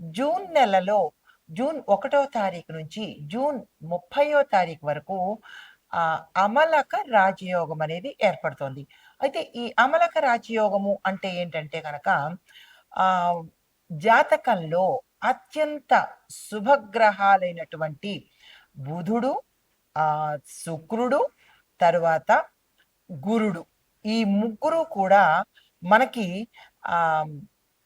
June నెలలో June ఒకటో తారీఖు నుంచి జూన్ ముప్పయో తారీఖు వరకు అమలక రాజయోగం అనేది ఏర్పడుతోంది. అయితే ఈ అమలక రాజయోగము అంటే ఏంటంటే కనుక జాతకంలో అత్యంత శుభగ్రహాలైనటువంటి బుధుడు ఆ శుక్రుడు తరువాత గురుడు. ఈ ముగ్గురు కూడా మనకి ఆ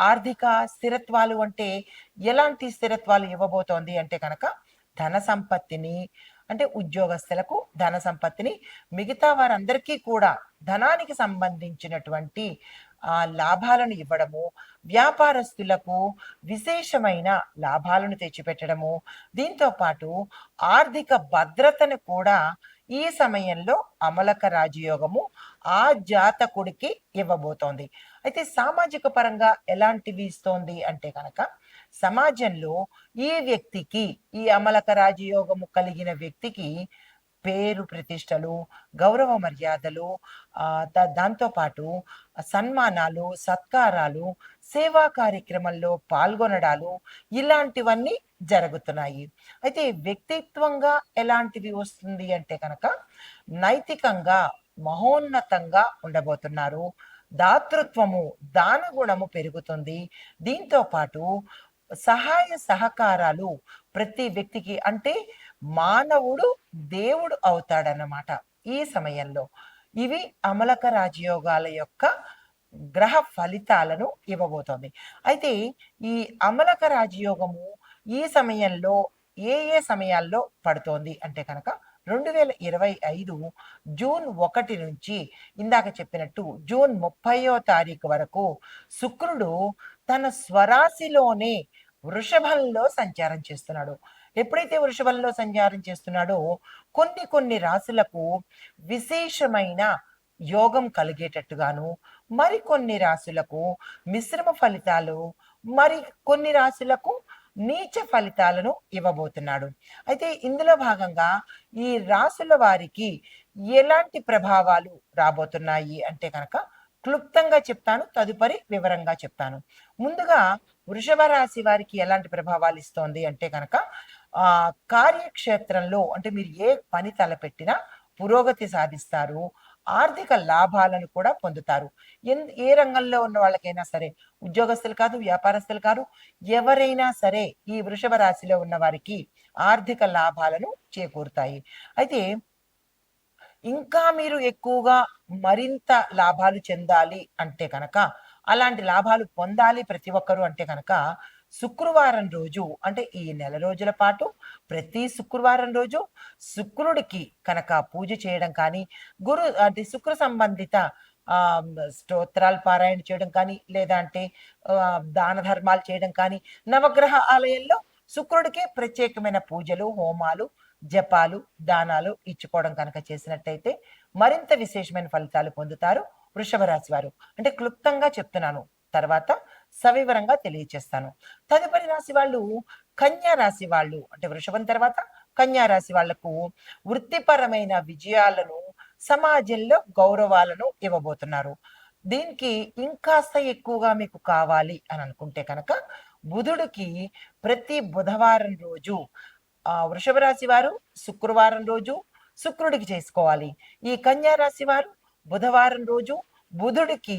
ఆర్థిక స్థిరత్వాలు అంటే ఎలాంటి స్థిరత్వాలు ఇవ్వబోతోంది అంటే కనుక ధన సంపత్తిని అంటే ఉద్యోగస్తులకు ధన సంపత్తిని మిగతా వారందరికీ కూడా ధనానికి సంబంధించినటువంటి ఆ లాభాలను ఇవ్వడము వ్యాపారస్తులకు విశేషమైన లాభాలను తెచ్చిపెట్టడము దీంతో పాటు ఆర్థిక భద్రతను కూడా ఈ సమయంలో అమలక రాజయోగము ఆ జాతకుడికి ఇవ్వబోతోంది. అయితే సామాజిక పరంగా ఎలాంటివి ఇస్తోంది అంటే కనుక సమాజంలో ఈ వ్యక్తికి ఈ అమలక రాజయోగము కలిగిన వ్యక్తికి పేరు ప్రతిష్టలు గౌరవ మర్యాదలు దాంతోపాటు సన్మానాలు సత్కారాలు సేవా కార్యక్రమంలో పాల్గొనడాలు ఇలాంటివన్నీ జరుగుతున్నాయి. అయితే వ్యక్తిత్వంగా ఎలాంటివి వస్తుంది అంటే కనుక నైతికంగా మహోన్నతంగా ఉండబోతున్నారు. దాతృత్వము దాన గుణము పెరుగుతుంది. దీంతో పాటు సహాయ సహకారాలు ప్రతి వ్యక్తికి అంటే మానవుడు దేవుడు అవుతాడన్నమాట ఈ సమయంలో. ఇవి అమలక రాజయోగాల యొక్క గ్రహ ఫలితాలను ఇవ్వబోతోంది. అయితే ఈ అమలక రాజయోగము ఈ సమయంలో ఏ ఏ సమయాల్లో పడుతోంది అంటే కనుక రెండు వేల ఇరవై ఐదు జూన్ ఒకటి నుంచి ఇందాక చెప్పినట్టు జూన్ ముప్పయో తారీఖు వరకు శుక్రుడు తన స్వరాశిలోనే వృషభంలో సంచారం చేస్తున్నాడు. ఎప్పుడైతే వృషభంలో సంచారం చేస్తున్నాడో కొన్ని కొన్ని రాశులకు విశేషమైన యోగం కలిగేటట్టుగాను మరికొన్ని రాశులకు మిశ్రమ ఫలితాలు మరి కొన్ని రాశులకు నీచ ఫలితాలను ఇవ్వబోతున్నాడు. అయితే ఇందులో భాగంగా ఈ రాశుల వారికి ఎలాంటి ప్రభావాలు రాబోతున్నాయి అంటే కనుక క్లుప్తంగా చెప్తాను తదుపరి వివరంగా చెప్తాను. ముందుగా వృషభ రాశి వారికి ఎలాంటి ప్రభావాలు ఇస్తోంది అంటే కనుక ఆ కార్యక్షేత్రంలో అంటే మీరు ఏ పని తలపెట్టినా పురోగతి సాధిస్తారు. ఆర్థిక లాభాలను కూడా పొందుతారు. ఎన్- ఏ రంగంలో ఉన్న వాళ్ళకైనా సరే ఉద్యోగస్తులు కాదు వ్యాపారస్తులు కాదు ఎవరైనా సరే ఈ వృషభ రాశిలో ఉన్న వారికి ఆర్థిక లాభాలను చేకూరుతాయి. అయితే ఇంకా మీరు ఎక్కువగా మరింత లాభాలు చెందాలి అంటే కనుక అలాంటి లాభాలు పొందాలి ప్రతి ఒక్కరూ అంటే కనుక శుక్రవారం రోజు అంటే ఈ నెల రోజుల పాటు ప్రతి శుక్రవారం రోజు శుక్రుడికి కనుక పూజ చేయడం కానీ గురు అంటే శుక్ర సంబంధిత స్తోత్రాలు పారాయణ చేయడం కానీ లేదా అంటే దాన ధర్మాలు చేయడం కానీ నవగ్రహ ఆలయంలో శుక్రుడికే ప్రత్యేకమైన పూజలు హోమాలు జపాలు దానాలు ఇచ్చుకోవడం కనుక చేసినట్టయితే మరింత విశేషమైన ఫలితాలు పొందుతారు వృషభ రాశి వారు. అంటే క్లుప్తంగా చెప్తున్నాను. తర్వాత సవివరంగా తెలియచేస్తాను. తదుపరి రాశి వాళ్ళు కన్యా రాశి వాళ్ళు అంటే వృషభం తర్వాత కన్యా రాశి వాళ్ళకు వృత్తిపరమైన విజయాలను సమాజంలో గౌరవాలను ఇవ్వబోతున్నారు. దీనికి ఇంకాస్త ఎక్కువగా మీకు కావాలి అని అనుకుంటే కనుక బుధుడికి ప్రతి బుధవారం రోజు ఆ వృషభ రాశి వారు శుక్రవారం రోజు శుక్రుడికి చేసుకోవాలి. ఈ కన్యా రాశి వారు బుధవారం రోజు బుధుడికి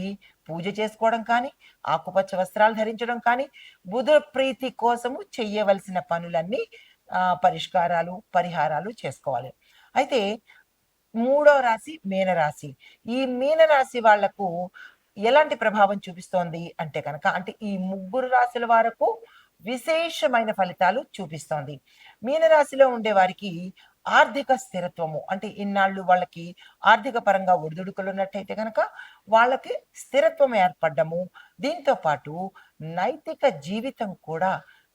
పూజ చేసుకోవడం కానీ ఆకుపచ్చ వస్త్రాలు ధరించడం కానీ బుధ ప్రీతి కోసము చెయ్యవలసిన పనులన్నీ ఆ, పరిష్కారాలు పరిహారాలు చేసుకోవాలి. అయితే మూడో రాశి మీనరాశి. ఈ మీనరాశి వాళ్ళకు ఎలాంటి ప్రభావం చూపిస్తోంది అంటే కనుక అంటే ఈ ముగ్గురు రాశుల వరకు విశేషమైన ఫలితాలు చూపిస్తోంది. మీనరాశిలో ఉండే వారికి ఆర్థిక స్థిరత్వము. అంటే ఇన్నాళ్ళు వాళ్ళకి ఆర్థిక పరంగా ఒడిదుడుకులు ఉన్నట్టయితే కనుక వాళ్ళకి స్థిరత్వం ఏర్పడ్డము. దీంతో పాటు నైతిక జీవితం కూడా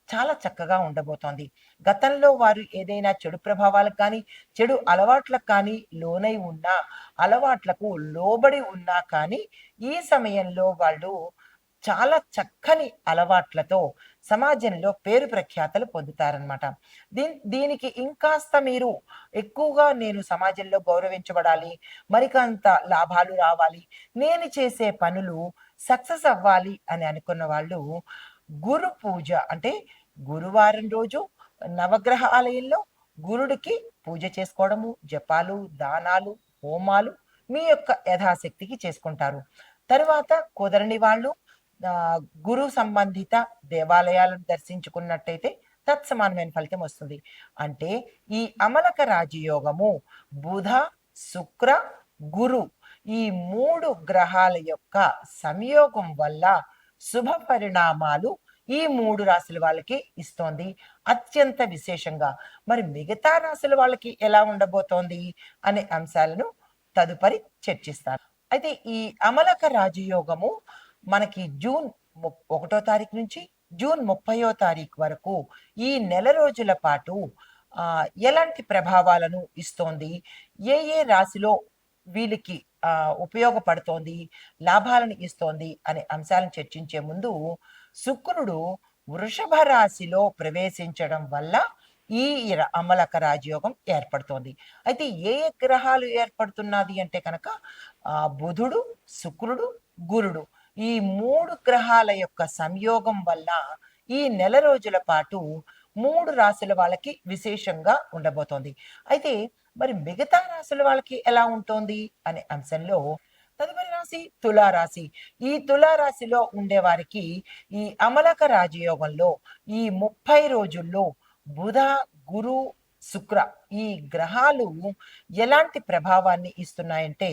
చాలా చక్కగా ఉండబోతోంది. గతంలో వారు ఏదైనా చెడు ప్రభావాలకు కానీ చెడు అలవాట్లకు కానీ లోనై ఉన్నా అలవాట్లకు లోబడి ఉన్నా కానీ ఈ సమయంలో వాళ్ళు చాలా చక్కని అలవాట్లతో సమాజంలో పేరు ప్రఖ్యాతలు పొందుతారనమాట దీ దీనికి ఇంకాస్త మీరు ఎక్కువగా నేను సమాజంలో గౌరవించబడాలి మరికంత లాభాలు రావాలి నేను చేసే పనులు సక్సెస్ అవ్వాలి అని అనుకున్న వాళ్ళు గురు పూజ అంటే గురువారం రోజు నవగ్రహ ఆలయంలో గురుడికి పూజ చేసుకోవడము జపాలు దానాలు హోమాలు మీ యొక్క యథాశక్తికి చేసుకుంటారు. తరువాత కుదరని వాళ్ళు గురు సంబంధిత దేవాలయాలను దర్శించుకున్నట్టయితే తత్సమానమైన ఫలితం వస్తుంది. అంటే ఈ అమలక రాజయోగము బుధ శుక్ర గురు ఈ మూడు గ్రహాల యొక్క సంయోగం వల్ల శుభ పరిణామాలు ఈ మూడు రాశుల వాళ్ళకి ఇస్తోంది. అత్యంత విశేషంగా మరి మిగతా రాశుల వాళ్ళకి ఎలా ఉండబోతోంది అనే అంశాలను తదుపరి చర్చిస్తాను. అయితే ఈ అమలక రాజయోగము మనకి జూన్ ము- ఒకటో తారీఖు నుంచి జూన్ ముప్పయో తారీఖు వరకు ఈ నెల రోజుల పాటు ఎలాంటి ప్రభావాలను ఇస్తోంది? ఏ ఏ రాశిలో వీళ్ళకి ఉపయోగపడుతోంది? లాభాలను ఇస్తోంది? అనే అంశాలను చర్చించే ముందు శుక్రుడు వృషభ రాశిలో ప్రవేశించడం వల్ల ఈ ర- అమలక రాజయోగం ఏర్పడుతోంది. అయితే ఏ ఏ గ్రహాలు ఏర్పడుతున్నది అంటే కనుక బుధుడు శుక్రుడు గురుడు. ఈ మూడు గ్రహాల యొక్క సంయోగం వల్ల ఈ నెల రోజుల పాటు మూడు రాశుల వాళ్ళకి విశేషంగా ఉండబోతోంది. అయితే మరి మిగతా రాశుల వాళ్ళకి ఎలా ఉంటుంది అనే అంశంలో తదుపరి రాశి తులారాశి. ఈ తులారాశిలో ఉండే వారికి ఈ అమలక రాజయోగంలో ఈ ముప్పై రోజుల్లో బుధ గురు శుక్ర ఈ గ్రహాలు ఎలాంటి ప్రభావాన్ని ఇస్తున్నాయంటే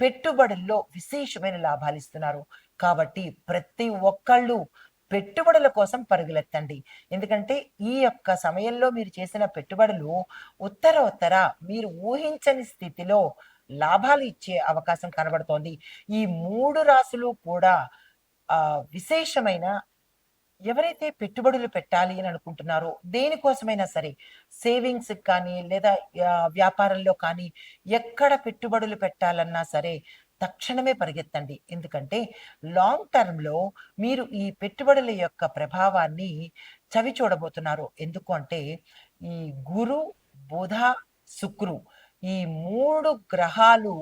పెట్టుబడుల్లో విశేషమైన లాభాలు ఇస్తున్నారు. కాబట్టి ప్రతి ఒక్కళ్ళు పెట్టుబడుల కోసం పరుగులెత్తండి. ఎందుకంటే ఈ యొక్క సమయంలో మీరు చేసిన పెట్టుబడులు ఉత్తర ఉత్తర మీరు ఊహించని స్థితిలో లాభాలు ఇచ్చే అవకాశం కనబడుతోంది. ఈ మూడు రాశులు కూడా ఆ విశేషమైన ఎవరైతే పెట్టుబడులు పెట్టాలి అని అనుకుంటున్నారో దేనికోసమైనా సరే సేవింగ్స్ కానీ లేదా వ్యాపారంలో కానీ ఎక్కడ పెట్టుబడులు పెట్టాలన్నా సరే తక్షణమే పరిగెత్తండి. ఎందుకంటే లాంగ్ టర్మ్లో మీరు ఈ పెట్టుబడుల యొక్క ప్రభావాన్ని చవి చూడబోతున్నారు. ఎందుకు అంటే ఈ గురు బుధ శుక్రు ఈ మూడు గ్రహాలు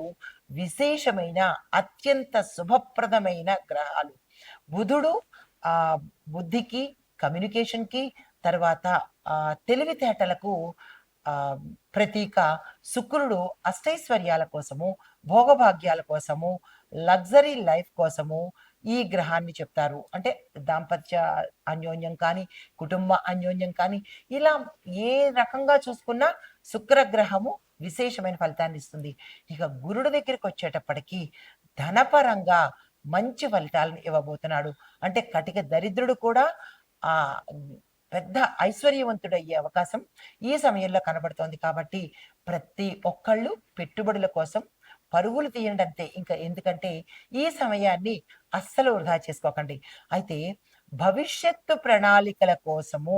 విశేషమైన అత్యంత శుభప్రదమైన గ్రహాలు. బుధుడు ఆ బుద్ధికి కమ్యూనికేషన్కి తర్వాత తెలివితేటలకు ప్రతీక శుక్రుడు అష్టైశ్వర్యాల కోసము భోగభాగ్యాల కోసము లగ్జరీ లైఫ్ కోసము ఈ గ్రహాన్ని చెప్తారు. అంటే దాంపత్య అన్యోన్యం కానీ కుటుంబ అన్యోన్యం కానీ ఇలా ఏ రకంగా చూసుకున్నా శుక్రగ్రహము విశేషమైన ఫలితాన్ని ఇస్తుంది. ఇక గురుడు దగ్గరికి వచ్చేటప్పటికీ ధనపరంగా మంచి ఫలితాలను ఇవ్వబోతున్నాడు. అంటే కటిక దరిద్రుడు కూడా ఆ పెద్ద ఐశ్వర్యవంతుడయ్యే అవకాశం ఈ సమయంలో కనబడుతోంది కాబట్టి ప్రతి ఒక్కళ్ళు పెట్టుబడుల కోసం పరుగులు తీయండి అంతే. ఇంకా ఎందుకంటే ఈ సమయాన్ని అస్సలు వృధా చేసుకోకండి. అయితే భవిష్యత్తు ప్రణాళికల కోసము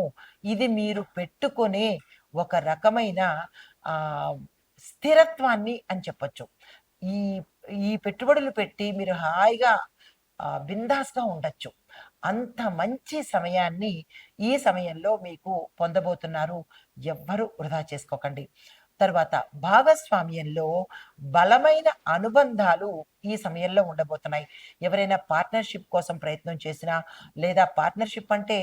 ఇది మీరు పెట్టుకునే ఒక రకమైన ఆ స్థిరత్వాన్ని అని చెప్పొచ్చు. ఈ ఈ పెట్టుబడులు పెట్టి మీరు హాయిగా బిందాస్గా ఉండొచ్చు. అంత మంచి సమయాన్ని ఈ సమయంలో మీకు పొందబోతున్నారు. ఎవ్వరూ వృధా చేసుకోకండి. తర్వాత భాగస్వామ్యంలో బలమైన అనుబంధాలు ఈ సమయంలో ఉండబోతున్నాయి. ఎవరైనా పార్ట్నర్షిప్ కోసం ప్రయత్నం చేసినా లేదా పార్ట్నర్షిప్ అంటే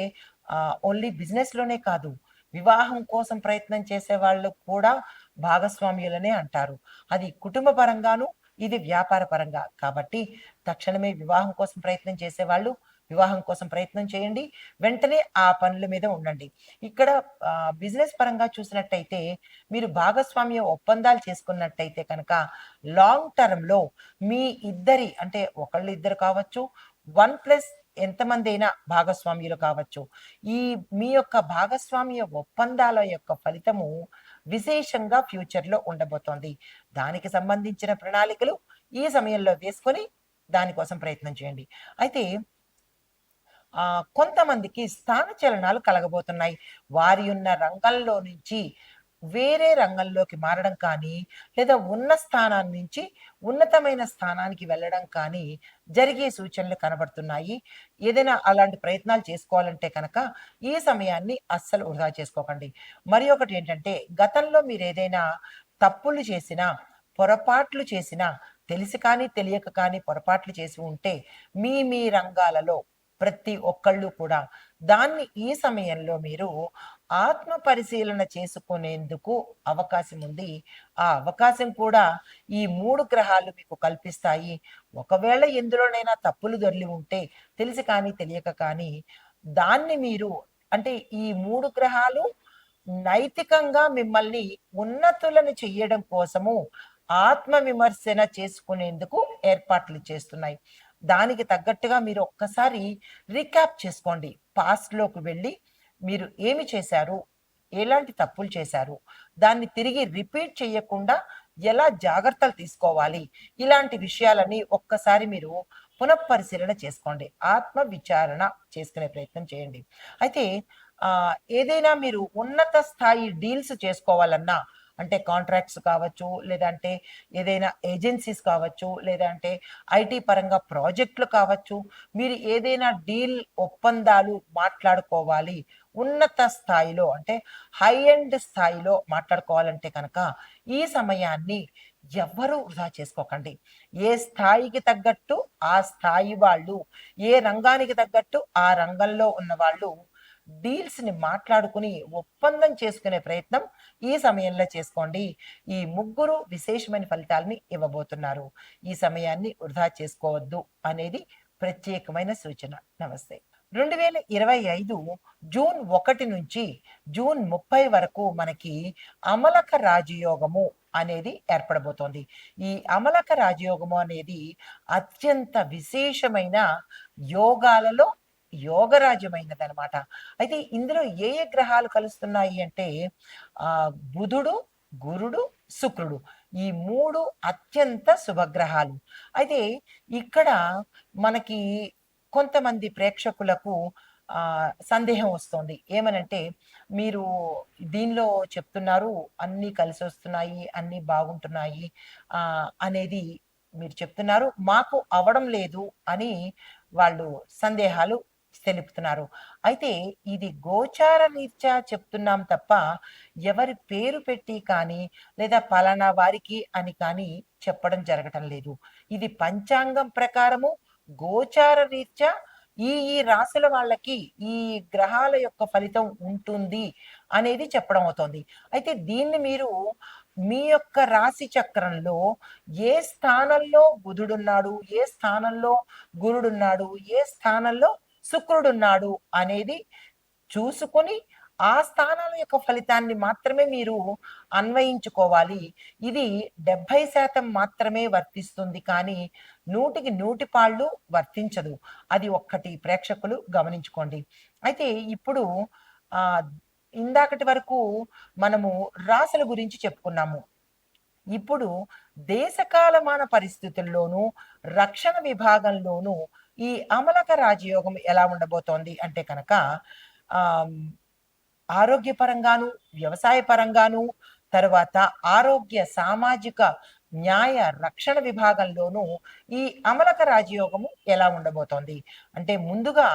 ఓన్లీ బిజినెస్లోనే కాదు వివాహం కోసం ప్రయత్నం చేసే వాళ్ళు కూడా భాగస్వామ్యులనే అంటారు. అది కుటుంబ పరంగాను ఇది వ్యాపార పరంగా. కాబట్టి తక్షణమే వివాహం కోసం ప్రయత్నం చేసేవాళ్ళు వివాహం కోసం ప్రయత్నం చేయండి. వెంటనే ఆ పనుల మీద ఉండండి. ఇక్కడ బిజినెస్ పరంగా చూసినట్టయితే మీరు భాగస్వామ్య ఒప్పందాలు చేసుకున్నట్టయితే కనుక లాంగ్ టర్మ్లో మీ ఇద్దరి అంటే ఒకళ్ళు ఇద్దరు కావచ్చు వన్ ప్లస్ ఎంతమంది అయినా భాగస్వామ్యులు కావచ్చు. ఈ మీ యొక్క భాగస్వామ్య ఒప్పందాల యొక్క ఫలితము విశేషంగా ఫ్యూచర్లో ఉండబోతోంది. దానికి సంబంధించిన ప్రణాళికలు ఈ సమయంలో వేసుకొని దానికోసం ప్రయత్నం చేయండి. అయితే కొంతమందికి స్థాన చలనాలు కలగబోతున్నాయి. వారి ఉన్న రంగంలో నుంచి వేరే రంగంలోకి మారడం కానీ లేదా ఉన్న స్థానాన్ని నుంచి ఉన్నతమైన స్థానానికి వెళ్ళడం కానీ జరిగే సూచనలు కనబడుతున్నాయి. ఏదైనా అలాంటి ప్రయత్నాలు చేసుకోవాలంటే కనుక ఈ సమయాన్ని అస్సలు వృధా చేసుకోకండి. మరి ఒకటి ఏంటంటే గతంలో మీరు ఏదైనా తప్పులు చేసినా పొరపాట్లు చేసినా తెలిసి కానీ తెలియక కానీ పొరపాట్లు చేసి ఉంటే మీ మీ రంగాలలో ప్రతి ఒక్కళ్ళు కూడా దాన్ని ఈ సమయంలో మీరు ఆత్మ పరిశీలన చేసుకునేందుకు అవకాశం ఉంది. ఆ అవకాశం కూడా ఈ మూడు గ్రహాలు మీకు కల్పిస్తాయి. ఒకవేళ ఎందులోనైనా తప్పులు దొరికి ఉంటే తెలిసి కానీ తెలియక కానీ దాన్ని మీరు అంటే ఈ మూడు గ్రహాలు నైతికంగా మిమ్మల్ని ఉన్నతులను చెయ్యడం కోసము ఆత్మ విమర్శన చేసుకునేందుకు ఏర్పాట్లు చేస్తున్నాయి. దానికి తగ్గట్టుగా మీరు ఒక్కసారి రీక్యాప్ చేసుకోండి. పాస్ట్లోకి వెళ్ళి మీరు ఏమి చేశారు? ఎలాంటి తప్పులు చేశారు? దాన్ని తిరిగి రిపీట్ చేయకుండా ఎలా జాగ్రత్తలు తీసుకోవాలి? ఇలాంటి విషయాలని ఒక్కసారి మీరు పునఃపరిశీలన చేసుకోండి. ఆత్మ విచారణ చేసుకునే ప్రయత్నం చేయండి. అయితే ఏదైనా మీరు ఉన్నత స్థాయి డీల్స్ చేసుకోవాలన్నా అంటే కాంట్రాక్ట్స్ కావచ్చు లేదంటే ఏదైనా ఏజెన్సీస్ కావచ్చు లేదంటే ఐటీ పరంగా ప్రాజెక్టులు కావచ్చు మీరు ఏదైనా డీల్ ఒప్పందాలు మాట్లాడుకోవాలి ఉన్నత స్థాయిలో అంటే హై ఎండ్ స్థాయిలో మాట్లాడుకోవాలంటే కనుక ఈ సమయాన్ని ఎవ్వరూ వృధా చేసుకోకండి. ఏ స్థాయికి తగ్గట్టు ఆ స్థాయి వాళ్ళు ఏ రంగానికి తగ్గట్టు ఆ రంగంలో ఉన్న వాళ్ళు డీల్స్ని మాట్లాడుకుని ఒప్పందం చేసుకునే ప్రయత్నం ఈ సమయంలో చేసుకోండి. ఈ ముగ్గురు విశేషమైన ఫలితాలని ఇవ్వబోతున్నారు. ఈ సమయాన్ని వృధా చేసుకోవద్దు అనేది ప్రత్యేకమైన సూచన. నమస్తే. రెండు వేల ఇరవై ఐదు జూన్ ఒకటి నుంచి జూన్ ముప్పై వరకు మనకి అమలక రాజయోగము అనేది ఏర్పడబోతోంది. ఈ అమలక రాజయోగము అనేది అత్యంత విశేషమైన యోగాలలో యోగరాజ్యమైనది అనమాట అయితే ఇందులో ఏ ఏ గ్రహాలు కలుస్తున్నాయి అంటే ఆ బుధుడు గురుడు శుక్రుడు. ఈ మూడు అత్యంత శుభగ్రహాలు. అయితే ఇక్కడ మనకి కొంతమంది ప్రేక్షకులకు ఆ సందేహం వస్తుంది. ఏమనంటే మీరు దీనిలో చెప్తున్నారు అన్ని కలిసి వస్తున్నాయి అన్ని బాగుంటున్నాయి ఆ అనేది మీరు చెప్తున్నారు. మాకు అవడం లేదు అని వాళ్ళు సందేహాలు తెలుపుతున్నారు. అయితే ఇది గోచార రీత్యా చెప్తున్నాం తప్ప ఎవరి పేరు పెట్టి కానీ లేదా పలానా వారికి అని కానీ చెప్పడం జరగటం లేదు. ఇది పంచాంగం ప్రకారము గోచార రీత్యా ఈ ఈ రాశుల వాళ్ళకి ఈ గ్రహాల యొక్క ఫలితం ఉంటుంది అనేది చెప్పడం అవుతుంది. అయితే దీన్ని మీరు మీ యొక్క రాశి చక్రంలో ఏ స్థానంలో బుధుడున్నాడు ఏ స్థానంలో గురుడున్నాడు ఏ స్థానంలో శుక్రుడున్నాడు అనేది చూసుకొని ఆ స్థానాల యొక్క ఫలితాన్ని మాత్రమే మీరు అన్వయించుకోవాలి. ఇది డెబ్బై శాతం మాత్రమే వర్తిస్తుంది కానీ నూటికి నూటి పాళ్ళు వర్తించదు. అది ఒక్కటి ప్రేక్షకులు గమనించుకోండి. అయితే ఇప్పుడు ఆ ఇందాకటి వరకు మనము రాసుల గురించి చెప్పుకున్నాము. ఇప్పుడు దేశకాలమాన పరిస్థితుల్లోనూ రక్షణ విభాగంలోనూ ఈ అమలక రాజయోగం ఎలా ఉండబోతోంది అంటే కనుక ఆరోగ్యపరంగాను వ్యవసాయ పరంగాను తర్వాత ఆరోగ్య సామాజిక న్యాయ రక్షణ విభాగంలోనూ ఈ అమలక రాజయోగము ఎలా ఉండబోతోంది? అంటే ముందుగా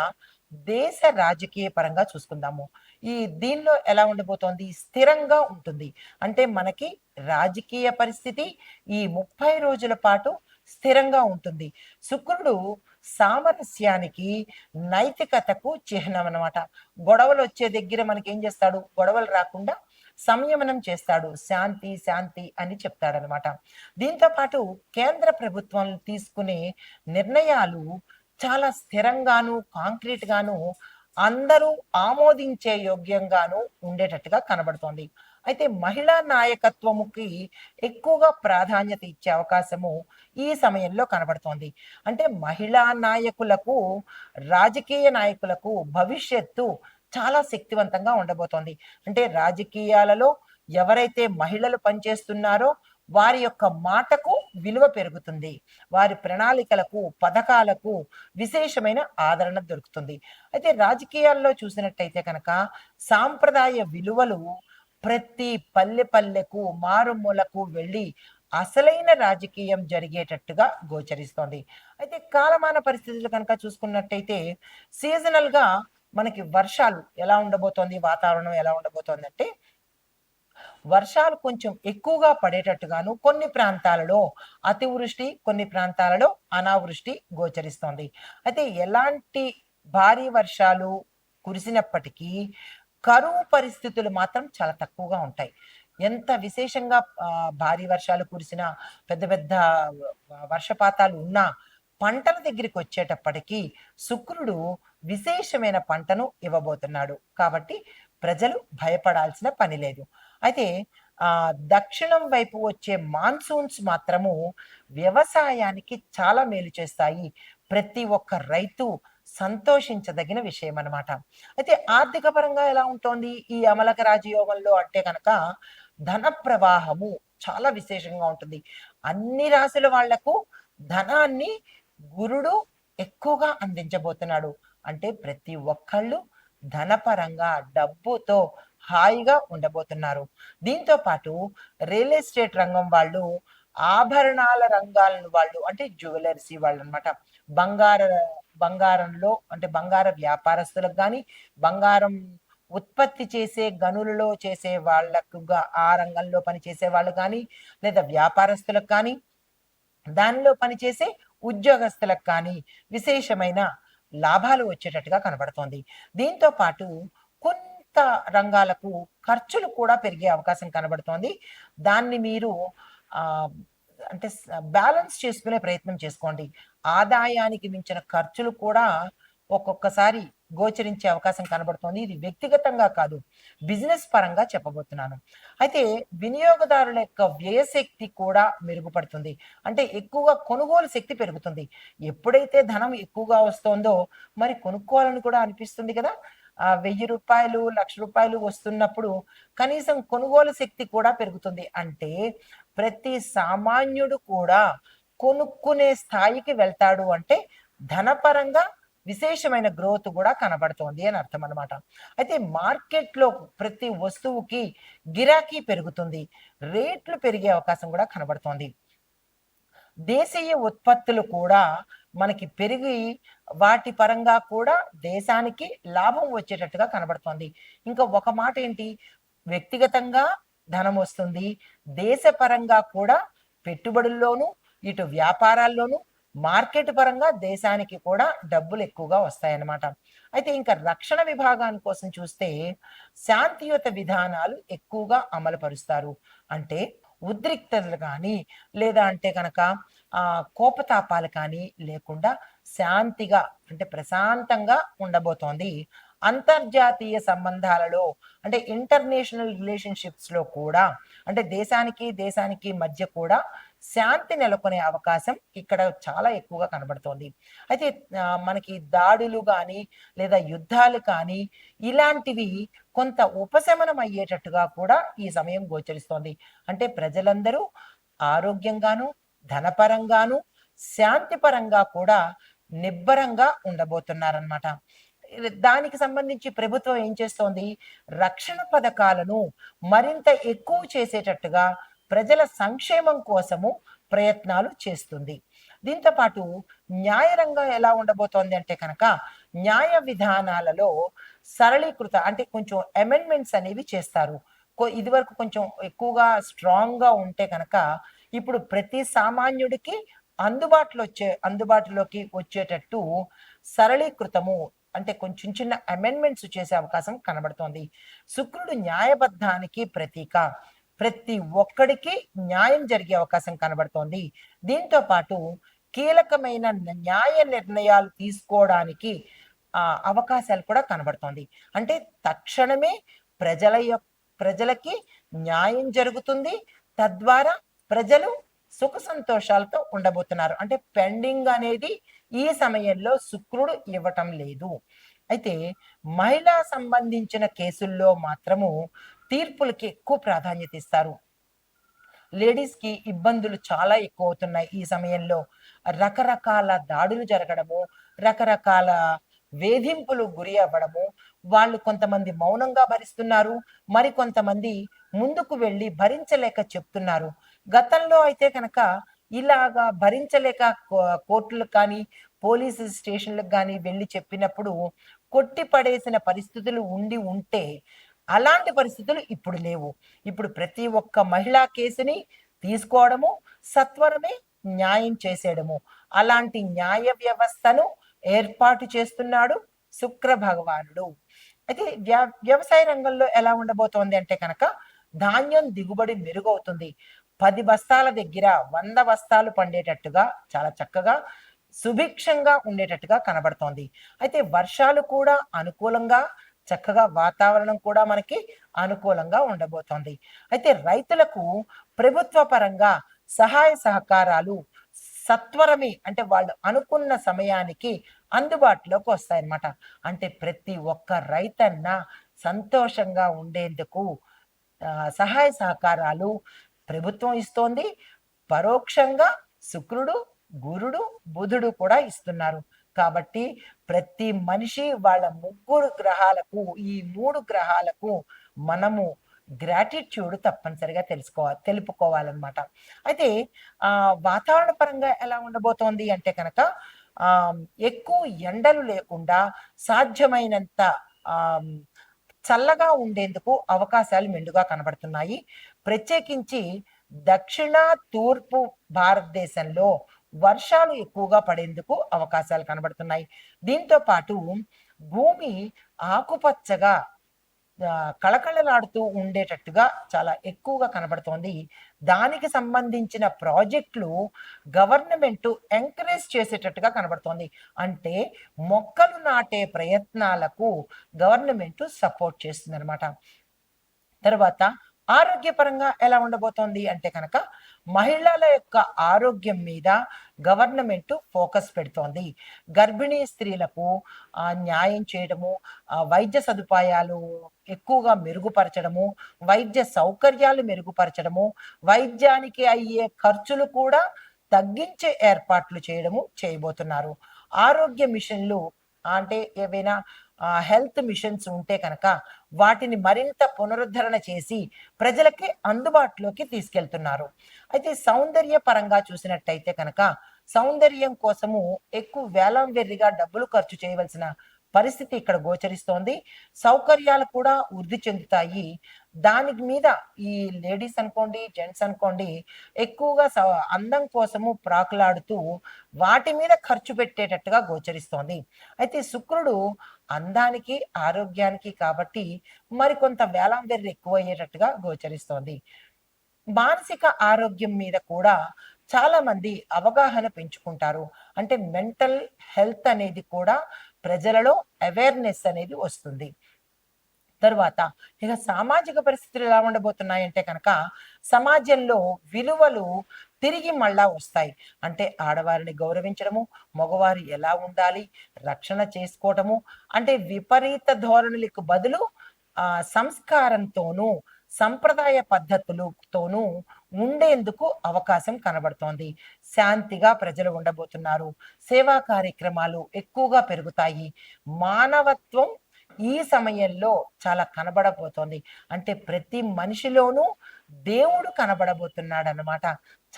దేశ రాజకీయ పరంగా చూసుకుందాము. ఈ దీనిలో ఎలా ఉండబోతోంది? స్థిరంగా ఉంటుంది. అంటే మనకి రాజకీయ పరిస్థితి ఈ ముప్పై రోజుల పాటు స్థిరంగా ఉంటుంది. శుక్రుడు సామరస్యానికి నైతికతకు చిహ్నం అనమాట గొడవలు వచ్చే దగ్గర మనకి ఏం చేస్తాడు? గొడవలు రాకుండా సంయమనం చేస్తాడు. శాంతి శాంతి అని చెప్తాడనమాట దీంతో పాటు కేంద్ర ప్రభుత్వం తీసుకునే నిర్ణయాలు చాలా స్థిరంగాను కాంక్రీట్ గాను అందరూ ఆమోదించే యోగ్యంగాను ఉండేటట్టుగా కనబడుతోంది. అయితే మహిళా నాయకత్వముకి ఎక్కువగా ప్రాధాన్యత ఇచ్చే అవకాశము ఈ సమయంలో కనబడుతోంది. అంటే మహిళా నాయకులకు రాజకీయ నాయకులకు భవిష్యత్తు చాలా శక్తివంతంగా ఉండబోతోంది. అంటే రాజకీయాలలో ఎవరైతే మహిళలు పనిచేస్తున్నారో వారి యొక్క మాటకు విలువ పెరుగుతుంది. వారి ప్రణాళికలకు పథకాలకు విశేషమైన ఆదరణ దొరుకుతుంది. అయితే రాజకీయాల్లో చూసినట్టయితే కనుక సాంప్రదాయ విలువలు ప్రతి పల్లె పల్లెకు మారుమూలకు వెళ్ళి అసలైన రాజకీయం జరిగేటట్టుగా గోచరిస్తోంది. అయితే కాలమాన పరిస్థితులు కనుక చూసుకున్నట్టయితే సీజనల్గా మనకి వర్షాలు ఎలా ఉండబోతోంది వాతావరణం ఎలా ఉండబోతోంది అంటే వర్షాలు కొంచెం ఎక్కువగా పడేటట్టుగాను కొన్ని ప్రాంతాలలో అతివృష్టి కొన్ని ప్రాంతాలలో అనావృష్టి గోచరిస్తోంది. అయితే ఎలాంటి భారీ వర్షాలు కురిసినప్పటికీ కరువు పరిస్థితులు మాత్రం చాలా తక్కువగా ఉంటాయి. ఎంత విశేషంగా భారీ వర్షాలు కురిసినా పెద్ద పెద్ద వర్షపాతాలు ఉన్నా పంటల దగ్గరికి వచ్చేటప్పటికీ శుక్రుడు విశేషమైన పంటను ఇవ్వబోతున్నాడు. కాబట్టి ప్రజలు భయపడాల్సిన పని లేదు. అయితే ఆ దక్షిణం వైపు వచ్చే మాన్సూన్స్ మాత్రము వ్యవసాయానికి చాలా మేలు చేస్తాయి. ప్రతి ఒక్క రైతు సంతోషించదగిన విషయం అనమాట అయితే ఆర్థిక పరంగా ఎలా ఉంటుంది? ఈ అమలక రాజయోగంలో అంటే కనుక ధన ప్రవాహము చాలా విశేషంగా ఉంటుంది. అన్ని రాశుల వాళ్ళకు ధనాన్ని గురుడు ఎక్కువగా అందించబోతున్నాడు. అంటే ప్రతి ఒక్కళ్ళు ధనపరంగా డబ్బుతో హాయిగా ఉండబోతున్నారు. దీంతో పాటు రియల్ ఎస్టేట్ రంగం వాళ్ళు ఆభరణాల రంగాలను వాళ్ళు అంటే జ్యువెలర్సీ వాళ్ళు అనమాట బంగార బంగారంలో అంటే బంగార వ్యాపారస్తులకు కానీ బంగారం ఉత్పత్తి చేసే గనులలో చేసే వాళ్ళకు ఆ రంగంలో పనిచేసే వాళ్ళు కానీ లేదా వ్యాపారస్తులకు కానీ దానిలో పనిచేసే ఉద్యోగస్తులకు కానీ విశేషమైన లాభాలు వచ్చేటట్టుగా కనబడుతోంది. దీంతో పాటు కొంత రంగాలకు ఖర్చులు కూడా పెరిగే అవకాశం కనబడుతోంది. దాన్ని మీరు ఆ అంటే బ్యాలెన్స్ చేసుకునే ప్రయత్నం చేసుకోండి. ఆదాయానికి మించిన ఖర్చులు కూడా ఒక్కొక్కసారి గోచరించే అవకాశం కనబడుతోంది. ఇది వ్యక్తిగతంగా కాదు బిజినెస్ పరంగా చెప్పబోతున్నాను. అయితే వినియోగదారుల యొక్క వ్యయశక్తి కూడా మెరుగుపడుతుంది. అంటే ఎక్కువగా కొనుగోలు శక్తి పెరుగుతుంది. ఎప్పుడైతే ధనం ఎక్కువగా వస్తుందో మరి కొనుక్కోవాలని కూడా అనిపిస్తుంది కదా. ఆ వెయ్యి రూపాయలు లక్ష రూపాయలు వస్తున్నప్పుడు కనీసం కొనుగోలు శక్తి కూడా పెరుగుతుంది. అంటే ప్రతి సామాన్యుడు కూడా కొనుక్కునే స్థాయికి వెళ్తాడు అంటే ధనపరంగా విశేషమైన గ్రోత్ కూడా కనబడుతోంది అని అర్థం అనమాట అయితే మార్కెట్లో ప్రతి వస్తువుకి గిరాకీ పెరుగుతుంది రేట్లు పెరిగే అవకాశం కూడా కనబడుతోంది. దేశీయ ఉత్పత్తులు కూడా మనకి పెరిగి వాటి పరంగా కూడా దేశానికి లాభం వచ్చేటట్టుగా కనబడుతోంది. ఇంకా ఒక మాట ఏంటి? వ్యక్తిగతంగా ధనం వస్తుంది దేశపరంగా కూడా పెట్టుబడుల్లోనూ ఇటు వ్యాపారాల్లోనూ మార్కెట్ పరంగా దేశానికి కూడా డబ్బులు ఎక్కువగా వస్తాయన్నమాట. అయితే ఇంకా రక్షణ విభాగాని కోసం చూస్తే శాంతియుత విధానాలు ఎక్కువగా అమలు పరుస్తారు. అంటే ఉద్రిక్తతలు కానీ లేదా అంటే కనుక ఆ కోపతాపాలు కానీ లేకుండా శాంతిగా అంటే ప్రశాంతంగా ఉండబోతోంది అంతర్జాతీయ సంబంధాలలో అంటే ఇంటర్నేషనల్ రిలేషన్షిప్స్లో కూడా అంటే దేశానికి దేశానికి మధ్య కూడా శాంతి నెలకొనే అవకాశం ఇక్కడ చాలా ఎక్కువగా కనబడుతోంది. అయితే మనకి దాడులు కానీ లేదా యుద్ధాలు కానీ ఇలాంటివి కొంత ఉపశమనం అయ్యేటట్టుగా కూడా ఈ సమయం గోచరిస్తోంది. అంటే ప్రజలందరూ ఆరోగ్యంగాను ధనపరంగాను శాంతిపరంగా కూడా నిబ్బరంగా ఉండబోతున్నారనమాట దానికి సంబంధించి ప్రభుత్వం ఏం చేస్తోంది? రక్షణ పథకాలను మరింత ఎక్కువ చేసేటట్టుగా ప్రజల సంక్షేమం కోసము ప్రయత్నాలు చేస్తుంది. దీంతో పాటు న్యాయ రంగం ఎలా ఉండబోతోంది అంటే కనుక న్యాయ విధానాలలో సరళీకృత అంటే కొంచెం అమెండ్మెంట్స్ అనేవి చేస్తారు. ఇది ఇదివరకు కొంచెం ఎక్కువగా స్ట్రాంగ్గా ఉంటే కనుక ఇప్పుడు ప్రతి సామాన్యుడికి అందుబాటులో వచ్చే అందుబాటులోకి వచ్చేటట్టు సరళీకృతము అంటే కొంచెం చిన్న అమెండ్మెంట్స్ చేసే అవకాశం కనబడుతోంది. శుక్రుడు న్యాయబద్ధానికి ప్రతీక. ప్రతి ఒక్కడికి న్యాయం జరిగే అవకాశం కనబడుతోంది. దీంతో పాటు కీలకమైన న్యాయ నిర్ణయాలు తీసుకోవడానికి ఆ అవకాశాలు కూడా కనబడుతోంది. అంటే తక్షణమే ప్రజల యొక్క ప్రజలకి న్యాయం జరుగుతుంది. తద్వారా ప్రజలు సుఖ సంతోషాలతో ఉండబోతున్నారు. అంటే పెండింగ్ అనేది ఈ సమయంలో శుక్రుడు ఇవ్వటం లేదు. అయితే మహిళా సంబంధించిన కేసుల్లో మాత్రము తీర్పులకి ఎక్కువ ప్రాధాన్యత ఇస్తారు. లేడీస్కి ఇబ్బందులు చాలా ఎక్కువ అవుతున్నాయి ఈ సమయంలో. రకరకాల దాడులు జరగడము రకరకాల వేధింపులు గురి అవ్వడము వాళ్ళు కొంతమంది మౌనంగా భరిస్తున్నారు మరి కొంతమంది ముందుకు వెళ్ళి భరించలేక చెప్తున్నారు. గతంలో అయితే కనుక ఇలాగా భరించలేక కో- కోర్టులకు కానీ పోలీసు స్టేషన్లకు కానీ వెళ్ళి చెప్పినప్పుడు కొట్టి పడేసిన పరిస్థితులు ఉండి ఉంటే అలాంటి పరిస్థితులు ఇప్పుడు లేవు. ఇప్పుడు ప్రతి ఒక్క మహిళా కేసుని తీసుకోవడము సత్వరమే న్యాయం చేసేయడము. అలాంటి న్యాయ వ్యవస్థను ఏర్పాటు చేస్తున్నాడు శుక్ర భగవానుడు అయితే వ్య- వ్యవసాయ రంగంలో ఎలా ఉండబోతోంది అంటే కనుక ధాన్యం దిగుబడి మెరుగవుతుంది. పది బస్తాల దగ్గర వంద బస్తాలు పండేటట్టుగా చాలా చక్కగా సుభిక్షంగా ఉండేటట్టుగా కనబడుతోంది. అయితే వర్షాలు కూడా అనుకూలంగా చక్కగా వాతావరణం కూడా మనకి అనుకూలంగా ఉండబోతోంది. అయితే రైతులకు ప్రభుత్వ పరంగా సహాయ సహకారాలు సత్వరమే అంటే వాళ్ళు అనుకున్న సమయానికి అందుబాటులోకి వస్తాయన్నమాట. అంటే ప్రతి ఒక్క రైతన్న సంతోషంగా ఉండేందుకు సహాయ సహకారాలు ప్రభుత్వం ఇస్తోంది. పరోక్షంగా శుక్రుడు గురుడు బుధుడు కూడా ఇస్తున్నారు. కాబట్టి ప్రతి మనిషి వాళ్ళ ముగ్గురు గ్రహాలకు ఈ మూడు గ్రహాలకు మనము గ్రాటిట్యూడ్ తప్పనిసరిగా తెలుసుకోవాలి తెలుపుకోవాలన్నమాట. అయితే ఆ వాతావరణ పరంగా ఎలా ఉండబోతోంది అంటే కనుక ఆ ఎక్కువ ఎండలు లేకుండా సాధ్యమైనంత ఆ చల్లగా ఉండేందుకు అవకాశాలు మెండుగా కనబడుతున్నాయి. ప్రత్యేకించి దక్షిణ తూర్పు భారతదేశంలో వర్షాలు ఎక్కువగా పడేందుకు అవకాశాలు కనబడుతున్నాయి. దీంతో పాటు భూమి ఆకుపచ్చగా కళకళలాడుతూ ఉండేటట్టుగా చాలా ఎక్కువగా కనబడుతోంది. దానికి సంబంధించిన ప్రాజెక్టులు గవర్నమెంట్ ఎంకరేజ్ చేసేటట్టుగా కనబడుతోంది. అంటే మొక్కలు నాటే ప్రయత్నాలకు గవర్నమెంట్ సపోర్ట్ చేస్తుంది అనమాట తర్వాత ఆరోగ్యపరంగా ఎలా ఉండబోతోంది అంటే కనుక మహిళల యొక్క ఆరోగ్యం మీద గవర్నమెంట్ ఫోకస్ పెడుతోంది. గర్భిణీ స్త్రీలకు న్యాయం చేయడము వైద్య సదుపాయాలు ఎక్కువగా మెరుగుపరచడము వైద్య సౌకర్యాలు మెరుగుపరచడము వైద్యానికి అయ్యే ఖర్చులు కూడా తగ్గించే ఏర్పాట్లు చేయడము చేయబోతున్నారు. ఆరోగ్య మిషన్లు అంటే ఏవైనా హెల్త్ మిషన్స్ ఉంటే కనుక వాటిని మరింత పునరుద్ధరణ చేసి ప్రజలకి అందుబాటులోకి తీసుకెళ్తున్నారు. అయితే సౌందర్య పరంగా చూసినట్టయితే కనుక సౌందర్యం కోసము ఎక్కువ వేలం వెర్రిగా డబ్బులు ఖర్చు చేయవలసిన పరిస్థితి ఇక్కడ గోచరిస్తోంది. సౌకర్యాలు కూడా వృద్ధి చెందుతాయి. దాని మీద ఈ లేడీస్ అనుకోండి జెంట్స్ అనుకోండి ఎక్కువగా అందం కోసము ప్రాకులాడుతూ వాటి మీద ఖర్చు పెట్టేటట్టుగా గోచరిస్తోంది. అయితే శుక్రుడు అందానికి ఆరోగ్యానికి కాబట్టి మరికొంత వేలం వెర్రి ఎక్కువ అయ్యేటట్టుగా గోచరిస్తోంది. మానసిక ఆరోగ్యం మీద కూడా చాలా మంది అవగాహన పెంచుకుంటారు. అంటే మెంటల్ హెల్త్ అనేది కూడా ప్రజలలో అవేర్నెస్ అనేది వస్తుంది. తరువాత ఇక సామాజిక పరిస్థితులు ఎలా ఉండబోతున్నాయంటే కనుక సమాజంలో విలువలు తిరిగి మళ్ళా వస్తాయి. అంటే ఆడవారిని గౌరవించడము మగవారు ఎలా ఉండాలి రక్షణ చేసుకోవటము అంటే విపరీత ధోరణులకు బదులు ఆ సంస్కారంతోనూ సంప్రదాయ పద్ధతులతోనూ ఉండేందుకు అవకాశం కనబడుతోంది. శాంతిగా ప్రజలు ఉండబోతున్నారు. సేవా కార్యక్రమాలు ఎక్కువగా పెరుగుతాయి. మానవత్వం ఈ సమయంలో చాలా కనబడబోతోంది. అంటే ప్రతి మనిషిలోనూ దేవుడు కనబడబోతున్నాడు అనమాట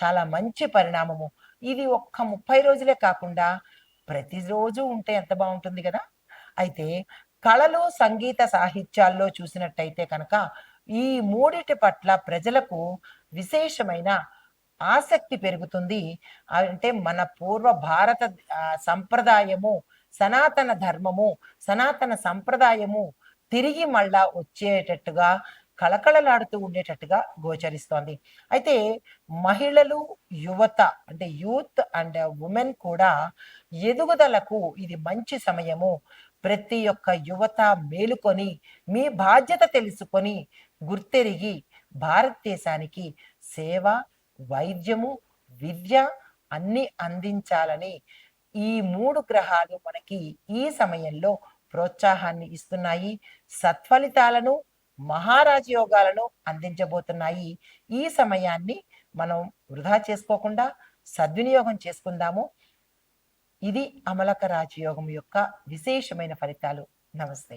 చాలా మంచి పరిణామము. ఇది ఒక్క ముప్పై రోజులే కాకుండా ప్రతిరోజు ఉంటే ఎంత బాగుంటుంది కదా? అయితే కళలు సంగీత సాహిత్యాల్లో చూసినట్టయితే కనుక ఈ మూడిటి పట్ల ప్రజలకు విశేషమైన ఆసక్తి పెరుగుతుంది. అంటే మన పూర్వ భారత సంప్రదాయము సనాతన ధర్మము సనాతన సంప్రదాయము తిరిగి మళ్ళా వచ్చేటట్టుగా కళకళలాడుతూ ఉండేటట్టుగా గోచరిస్తోంది. అయితే మహిళలు యువత అంటే యూత్ అండ్ ఉమెన్ కూడా ఎదుగుదలకు ఇది మంచి సమయము. ప్రతి ఒక్క యువత మేలుకొని మీ బాధ్యత తెలుసుకొని గుర్తెరిగి భారతదేశానికి సేవ వైద్యము విద్య అన్ని అందించాలని ఈ మూడు గ్రహాలు మనకి ఈ సమయంలో ప్రోత్సాహాన్ని ఇస్తున్నాయి. సత్ఫలితాలను మహారాజ యోగాలను అందించబోతున్నాయి. ఈ సమయాన్ని మనం వృధా చేసుకోకుండా సద్వినియోగం చేసుకుందాము. ఇది అమలక రాజయోగం యొక్క విశేషమైన ఫలితాలు. నమస్తే.